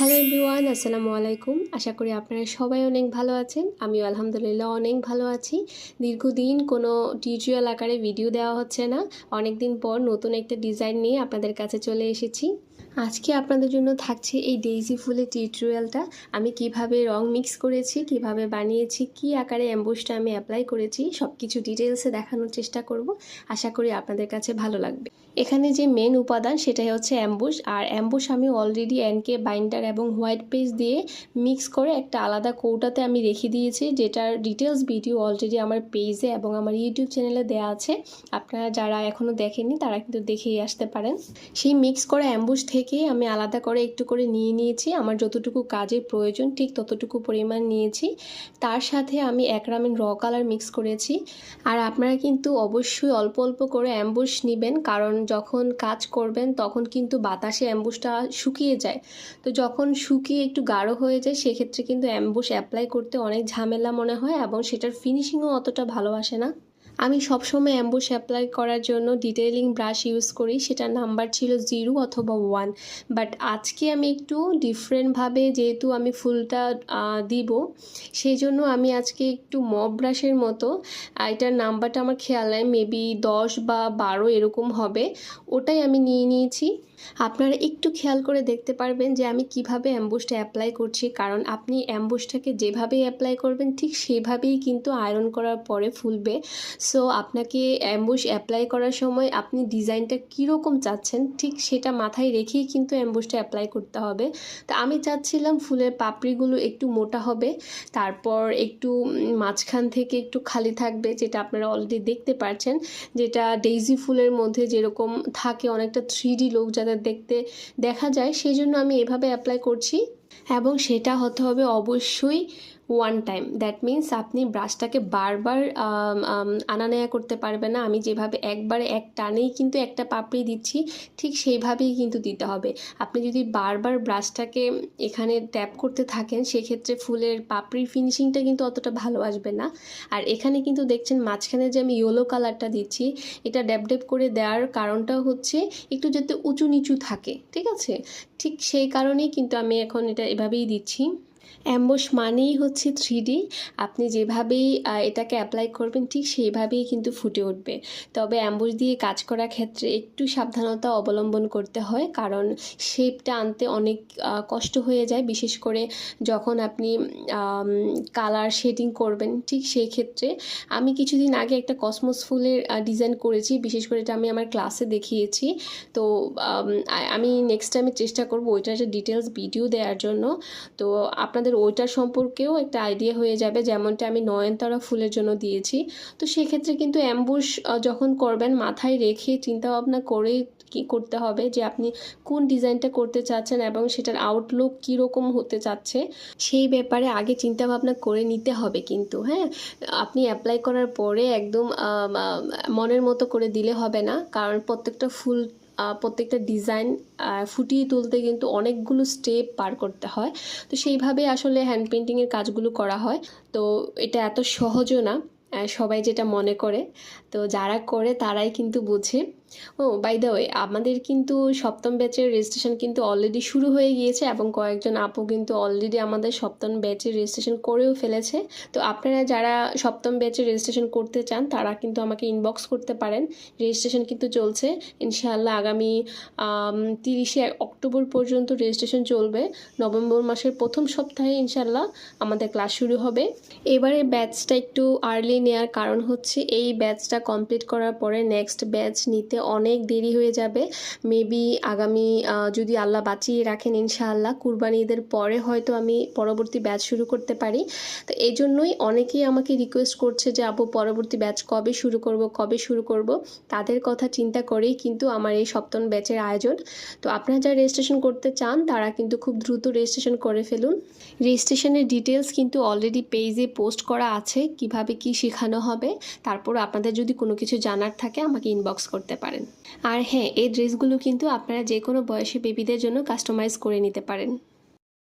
Hello everyone, আসসালামু আলাইকুম। আশা করি আপনারা সবাই অনেক ভালো আছেন। আমিও আলহামদুলিল্লাহ অনেক ভালো আছি। দীর্ঘদিন কোনো টিউটোরিয়াল আকারে ভিডিও দেওয়া হচ্ছে না। অনেকদিন পর নতুন একটা ডিজাইন নিয়ে আপনাদের কাছে চলে এসেছি। আজকে আপনাদের জন্য থাকছে এই ডেইজি ফুলের টিউটোরিয়ালটা আমি কীভাবে রং মিক্স করেছি, কীভাবে বানিয়েছি, কি আকারে অ্যাম্বুসটা আমি অ্যাপ্লাই করেছি সব কিছু ডিটেলসে দেখানোর চেষ্টা করব। আশা করি আপনাদের কাছে ভালো লাগবে। এখানে যে মেন উপাদান, সেটাই হচ্ছে অ্যাম্বুশ আর অ্যাম্বুশ আমি অলরেডি এনকে বাইন্ডার এবং হোয়াইট পেস্ট দিয়ে মিক্স করে একটা আলাদা কৌটাতে আমি রেখে দিয়েছি, যেটার ডিটেলস ভিডিও অলরেডি আমার পেজে এবং আমার ইউটিউব চ্যানেলে দেওয়া আছে। আপনারা যারা এখনও দেখেননি, তারা কিন্তু দেখেই আসতে পারেন। সেই মিক্স করা অ্যাম্বুশ থেকে আমি আলাদা করে একটু করে নিয়ে নিয়েছি। আমার যতটুকু কাজের প্রয়োজন ঠিক ততটুকু পরিমাণ নিয়েছি। তার সাথে আমি এক রামেন র কালার মিক্স করেছি। আর আপনারা কিন্তু অবশ্যই অল্প অল্প করে অ্যাম্বুশ নেবেন। কারণ যখন কাজ করবেন তখন কিন্তু বাতাসে অ্যাম্বুশটা শুকিয়ে যায়। তো যখন শুকিয়ে একটু গাঢ় হয়ে যায়, সেক্ষেত্রে কিন্তু অ্যাম্বুশ অ্যাপ্লাই করতে অনেক ঝামেলা মনে হয় এবং সেটার ফিনিশিংও অতটা ভালো আসে না। আমি সবসময় অ্যাম্বুশ অ্যাপ্লাই করার জন্য ডিটেলিং ব্রাশ ইউজ করি। সেটা নাম্বার ছিল জিরো অথবা ওয়ান বাট আজকে আমি একটু ডিফারেন্টভাবে যেহেতু আমি ফুলটা দিব সেই জন্য আমি আজকে একটু মব ব্রাশের মতো এটার নাম্বারটা আমার খেয়াল নাই মেবি দশ বা বারো এরকম হবে। ওটাই আমি নিয়ে নিয়েছি। আপনারা একটু খেয়াল করে দেখতে পারবেন যে আমি কীভাবে অ্যাম্বুসটা অ্যাপ্লাই করছি। কারণ আপনি অ্যাম্বুসটাকে যেভাবে অ্যাপ্লাই করবেন, ঠিক সেভাবেই কিন্তু আয়রন করার পরে ফুলবে। সো আপনাকে অ্যাম্বুস অ্যাপ্লাই করার সময় আপনি ডিজাইনটা কীরকম চাচ্ছেন, ঠিক সেটা মাথায় রেখেই কিন্তু অ্যাম্বুসটা অ্যাপ্লাই করতে হবে। তো আমি চাচ্ছিলাম ফুলের পাপড়িগুলো একটু মোটা হবে, তারপর একটু মাঝখান থেকে একটু খালি থাকবে, যেটা আপনারা অলরেডি দেখতে পাচ্ছেন যেটা ডেইজি ফুলের মধ্যে যেরকম থাকে, অনেকটা থ্রি ডি লোক যাতে দেখতে দেখা যায় সেই জন্য আমি এভাবে অ্যাপ্লাই করছি। এবং সেটা হতে হবে অবশ্যই ওয়ান টাইম দ্যাট মিন্স আপনি ব্রাশটাকে বারবার আনা নেয়া করতে পারবে না। আমি যেভাবে একবারে এক টানেই কিন্তু একটা পাপড়ি দিচ্ছি, ঠিক সেইভাবেই কিন্তু দিতে হবে। আপনি যদি বারবার ব্রাশটাকে এখানে ট্যাপ করতে থাকেন, সেক্ষেত্রে ফুলের পাপড়ির ফিনিশিংটা কিন্তু অতটা ভালো আসবে না। আর এখানে কিন্তু দেখছেন মাঝখানে যে আমি ইয়েলো কালারটা দিচ্ছি, এটা ড্যাপ করে দেওয়ার কারণটা হচ্ছে একটু যাতে উঁচু নিচু থাকে, ঠিক আছে? ঠিক সেই কারণেই কিন্তু আমি এখন এটা এভাবেই দিচ্ছি। অ্যাম্বুশ মানেই হচ্ছে থ্রি আপনি যেভাবেই এটাকে অ্যাপ্লাই করবেন, ঠিক সেইভাবেই কিন্তু ফুটে উঠবে। তবে অ্যাম্বুশ দিয়ে কাজ করার ক্ষেত্রে একটু সাবধানতা অবলম্বন করতে হয়, কারণ শেপটা আনতে অনেক কষ্ট হয়ে যায়। বিশেষ করে যখন আপনি কালার শেডিং করবেন, ঠিক সেই ক্ষেত্রে। আমি কিছুদিন আগে একটা কসমোস ফুলের ডিজাইন করেছি, বিশেষ করে এটা আমি আমার ক্লাসে দেখিয়েছি। তো, আমি নেক্সট টাইমে চেষ্টা করব ওইটার একটা ডিটেলস ভিডিও দেওয়ার জন্য। তো আপনাদের ওইটা সম্পর্কেও একটা আইডিয়া হয়ে যাবে, যেমনটা আমি নয়নতারা ফুলের জন্য দিয়েছি। তো সেক্ষেত্রে কিন্তু অ্যাম্বুশ যখন করবেন, মাথায় রেখে চিন্তা ভাবনা করেই কি করতে হবে যে আপনি কোন ডিজাইনটা করতে চাচ্ছেন এবং সেটার আউটলুক কীরকম হতে চাচ্ছে, সেই ব্যাপারে আগে চিন্তা ভাবনা করে নিতে হবে কিন্তু হ্যাঁ? আপনি অ্যাপ্লাই করার পরে একদম মনের মতো করে দিলে হবে না, কারণ প্রত্যেকটা ফুল প্রত্যেকটা ডিজাইন ফুটিয়ে তুলতে কিন্তু অনেকগুলো স্টেপ পার করতে হয়। তো সেইভাবে আসলে হ্যান্ড পেন্টিংয়ের কাজগুলো করা হয়। তো এটা এত সহজও না। সবাই যেটা মনে করে, তো যারা করে তারাই কিন্তু বোঝে। ও বাই দ্য ওয়ে আমাদের কিন্তু সপ্তম ব্যাচের রেজিস্ট্রেশন কিন্তু অলরেডি শুরু হয়ে গিয়েছে এবং কয়েকজন আপু কিন্তু অলরেডি আমাদের সপ্তম ব্যাচের রেজিস্ট্রেশন করেও ফেলেছে। তো আপনারা যারা সপ্তম ব্যাচের রেজিস্ট্রেশন করতে চান, তারা কিন্তু আমাকে ইনবক্স করতে পারেন। রেজিস্ট্রেশন কিন্তু চলছে। ইনশাআল্লাহ আগামী তিরিশে অক্টোবর পর্যন্ত রেজিস্ট্রেশন চলবে। নভেম্বর মাসের প্রথম সপ্তাহে ইনশাআল্লাহ আমাদের ক্লাস শুরু হবে। এবারে ব্যাচটা একটু আর্লি নেওয়ার কারণ হচ্ছে এই ব্যাচটা কমপ্লিট করার পরে নেক্সট ব্যাচ নিতে অনেক দেরি হয়ে যাবে। মেবি আগামী যদি আল্লাহ বাঁচিয়ে রাখেন ইনশাআল্লাহ, কুরবানি ঈদের পরে হয়তো আমি পরবর্তী ব্যাচ শুরু করতে পারি। তো এই জন্যই অনেকেই আমাকে রিকোয়েস্ট করছে যে আপু পরবর্তী ব্যাচ কবে শুরু করব, কবে শুরু করব? তাদের কথা চিন্তা করেই কিন্তু আমার এই সপ্তম ব্যাচের আয়োজন। তো আপনারা যারা রেজিস্ট্রেশন করতে চান, তারা কিন্তু খুব দ্রুত রেজিস্ট্রেশন করে ফেলুন। রেজিস্ট্রেশনের ডিটেলস কিন্তু অলরেডি পেজে পোস্ট করা আছে, কীভাবে কি শেখানো হবে। তারপর আপনাদের যদি কোনো কিছু জানার থাকে, আমাকে ইনবক্স করতে পারেন। আর হ্যাঁ এই ড্রেসগুলো কিন্তু আপনারা যে কোনো বয়সী বেবিদের জন্য কাস্টমাইজ করে নিতে পারেন।